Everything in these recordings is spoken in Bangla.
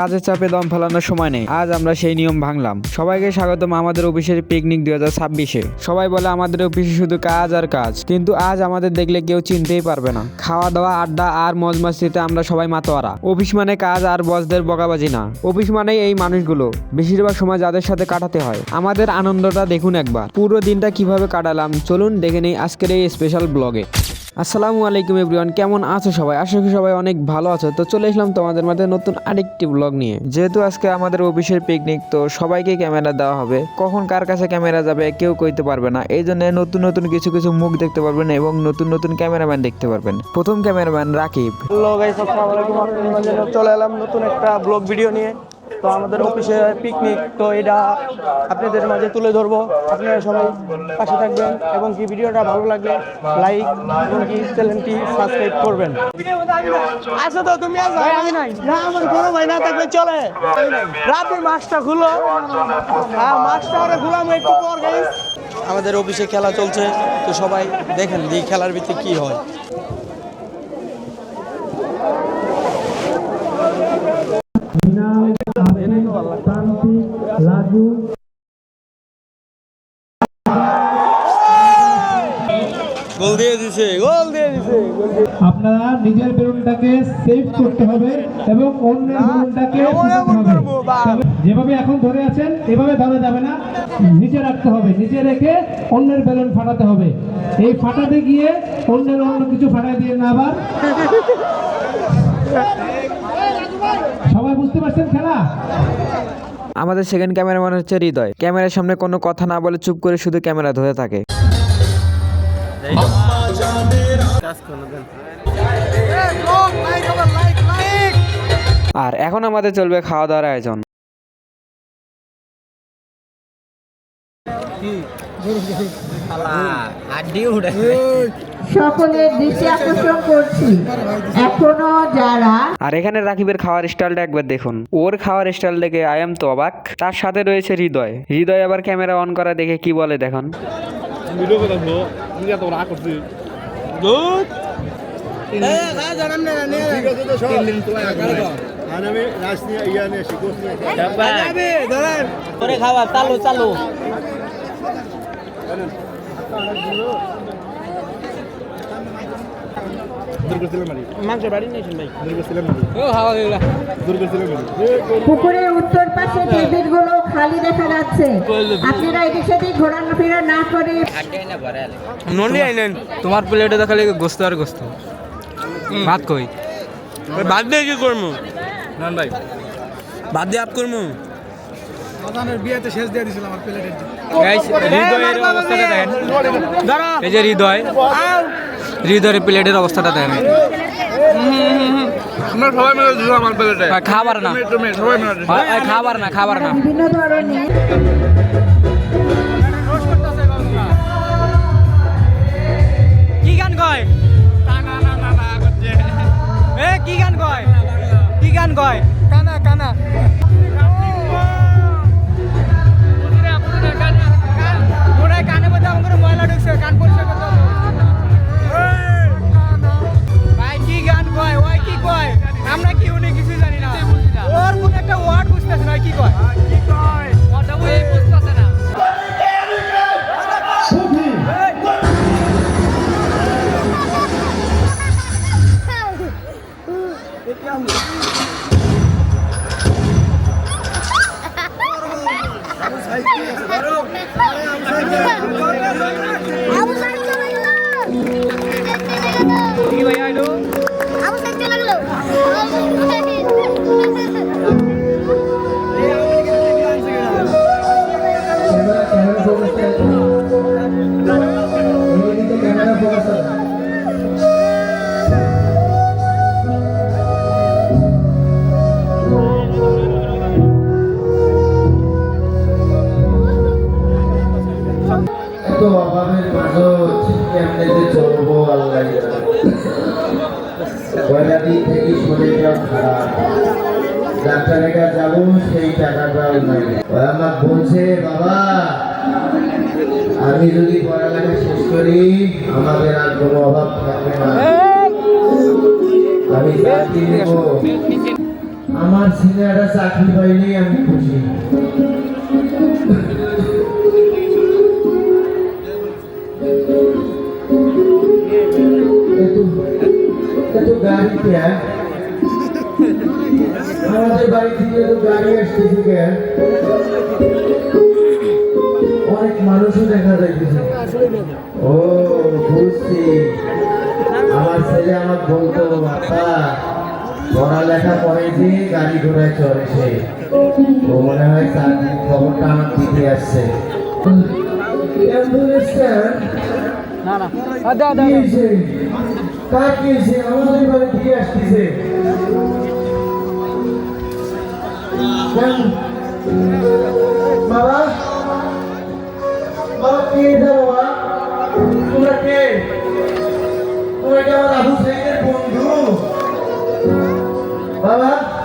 কাজের চাপে দম ফেলানোর সময় নেই। আজ আমরা সেই নিয়ম ভাঙলাম। সবাইকে স্বাগতম আমাদের অফিসের পিকনিক দুই হাজার ছাব্বিশে। সবাই বলে আমাদের অফিসে শুধু কাজ আর কাজ। কিন্তু আজ আমাদের দেখলে কেউ চিনতেই পারবে না। খাওয়া দাওয়া আড্ডা আর মজ মাস্তিতে আমরা সবাই মাতোয়ারা। অফিস মানে কাজ আর বসদের বকাবাজি না। অফিস মানেই এই মানুষগুলো। বেশিরভাগ সময় যাদের সাথে কাটাতে হয়। আমাদের আনন্দটা দেখুন একবার। পুরো দিনটা কীভাবে কাটালাম, চলুন দেখে নেই আজকের এই স্পেশাল ব্লগে আসসালামু আলাইকুম এভরিওয়ান, কেমন আছো সবাই? আশা করি সবাই অনেক ভালো আছো। তো চলে এসলাম তোমাদের মাঝে নতুন আরেকটি ব্লগ নিয়ে। যেহেতু আজকে আমাদের অফিসের পিকনিক তো সবাইকে ক্যামেরা দেওয়া হবে। কখন কার কাছে ক্যামেরা যাবে, কেউ কইতে পারবে না। এই জন্য নতুন নতুন কিছু কিছু মুখ দেখতে পারবেন এবং নতুন নতুন ক্যামেরাম্যান দেখতে পারবেন। প্রথম ক্যামেরাম্যান রাকিব। চলে এলাম নতুন একটা ব্লগ ভিডিও নিয়ে। তো আমাদের অফিসে পিকনিক তো এটা আপনাদের মাঝে তুলে ধরবো। আপনারা সবাই পাশে থাকবেন এবং কি ভিডিওটা ভালো লাগলে লাইক এবং কি চ্যানেলটি সাবস্ক্রাইব করবেন। আচ্ছা তো তুমি আমি নাই। না আমার কোনো ভাই না থাকলে চলে। রাতে মাছটা খুলো। হ্যাঁ মাছটা ওরা খুলাম একটু পর আমাদের অফিসে খেলা চলছে তো সবাই দেখেন যে খেলার ভিতরে কি হয়। আপনারা নিজের বেলুনটাকে সেভ করতে হবে এবং অন্যের বেলুনটাকে। যেভাবে এখন ধরে আছেন এভাবে ধরা যাবে না। নিচে রাখতে হবে নিচে রেখে অন্যের বেলুন ফাটাতে হবে। এই ফাটাতে গিয়ে অন্যের অন্য কিছু ফাটাই দিয়ে না আবার। সবাই বুঝতে পারছেন খেলা? আমাদের সেকেন্ড ক্যামেরাম্যান হচ্ছে হৃদয়। ক্যামেরার সামনে কোনো কথা না বলে চুপ করে শুধু ক্যামেরা ধরে থাকে। আর এখন আমাদের চলবে খাওয়া দাওয়ার আয়োজন সকলের দৃষ্টি আকর্ষণ করছি। এখনও যারা আর এখানে রাকিবের খাওয়ার স্টাইলটা একবার দেখুন। ওর খাওয়ার স্টাইল দেখে আই এম তো অবাক। তার সাথে রয়েছে হৃদয়। হৃদয় আবার ক্যামেরা অন করা দেখে কি বলে দেখুন। করে চালু চালু। নিয়েছেন ভাই। পুকুরের উত্তর পাশে টেবিলগুলো খালি দেখা যাচ্ছে। আপনারা এদিক সেদিক ঘোরাফেরা না করে নলি আইলেন তোমার প্লেটে তো খালি গোস্ত আর গোস্ত। ভাত কই? বাদ দিয়ে কি করব? নন ভাই। বাদ দিয়ে আপ করব? হৃদয়ের অবস্থাটা দেখেন। এই যে হৃদয় হৃদয়ের প্লেটের অবস্থাটা দেখেন। আমরা সবাই মিলে দিলাম আমার প্লেটে খাবার না। সবাই মিলে খাবার না খাবার না। বিভিন্ন ধরনের কি গান কয়? এ কি গান কয়? কি গান কয়? কানা কানে। ডাক্তারের কাছে সেই টাকাটাও নাই ও আমার বলছে বাবা আমি যদি পড়ালেখা শেষ করি আমাদের আর কোনো অভাব থাকবে না আমি চাকরি নেব আমার ছেলে একটা চাকরি পাইলেই আমি খুশি গাড়িতে আমাদের বাড়ি থেকে তো গাড়ি আসতেছে কেন অনেক মানুষও দেখা যাইতেছে। ও বুঝছি। আমার ছেলে আমার বলতো বাবা পড়ালেখা করেছি গাড়ি ঘোড়ায় চড়ে সে। ও মনে হয় চাকরির খবরটা আমার দিতে আসছে। দাও কি আমাদের বাড়ি থেকে আসতেছে Juan. Mama. Mama kiri dah mama. Tunggu ke? Tunggu ke mana? Tunggu sini, bundu. Mama.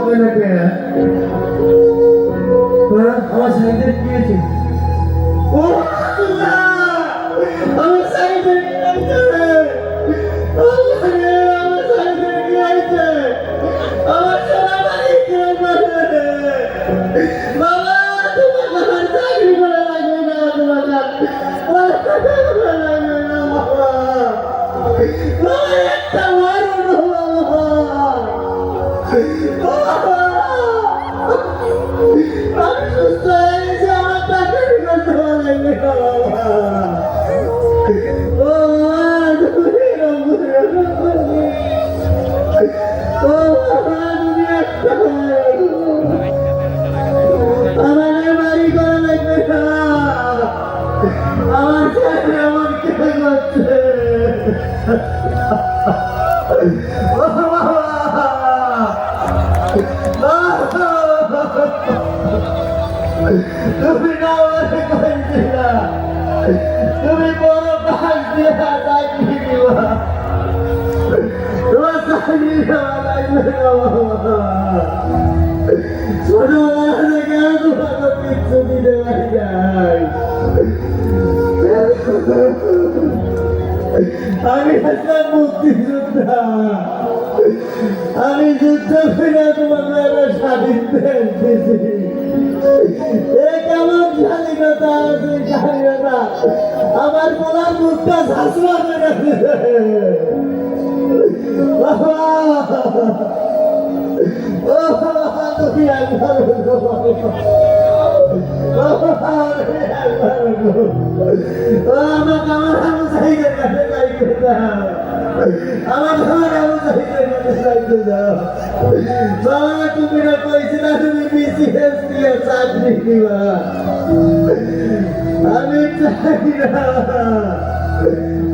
Side কথা বলে না কে হ্যাঁ? আমার সাইডে কি হয়েছে ছোটবেলা থেকে তোমাকে কিচ্ছু দিতে পারি নাই আমি একটা মুক্তিযোদ্ধা আমি যুদ্ধ করে তোমাকে একটা স্বাধীনতা এসেছি এ আমার বলার মুখটা শাসনা করে তুমি একবার আমাকে আমার আবু সাইদের কাছে আমার সাইদের কাছে যাইতে দাও। বাবা, তুমি না তুমি দিয়ে চাকরি দিবা। আমি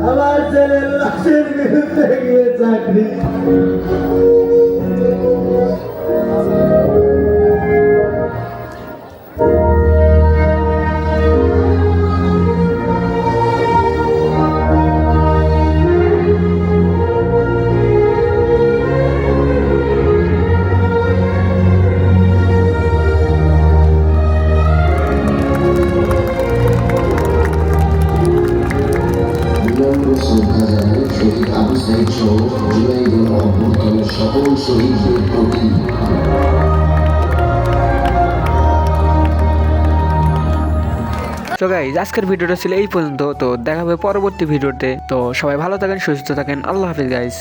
আমার ছেলের লাশের বিরুদ্ধে গিয়ে চাকরি শ্রদ্ধা জানাই শহীদ আবু সাইদ সহ সকল শহীদদের প্রতি তো গাইজ আজকের ভিডিওটা ছিল এই পর্যন্ত, তো দেখা হবে পরবর্তী ভিডিওতে। তো সবাই ভালো থাকেন, সুস্থ থাকেন। আল্লাহ হাফিজ গাইজ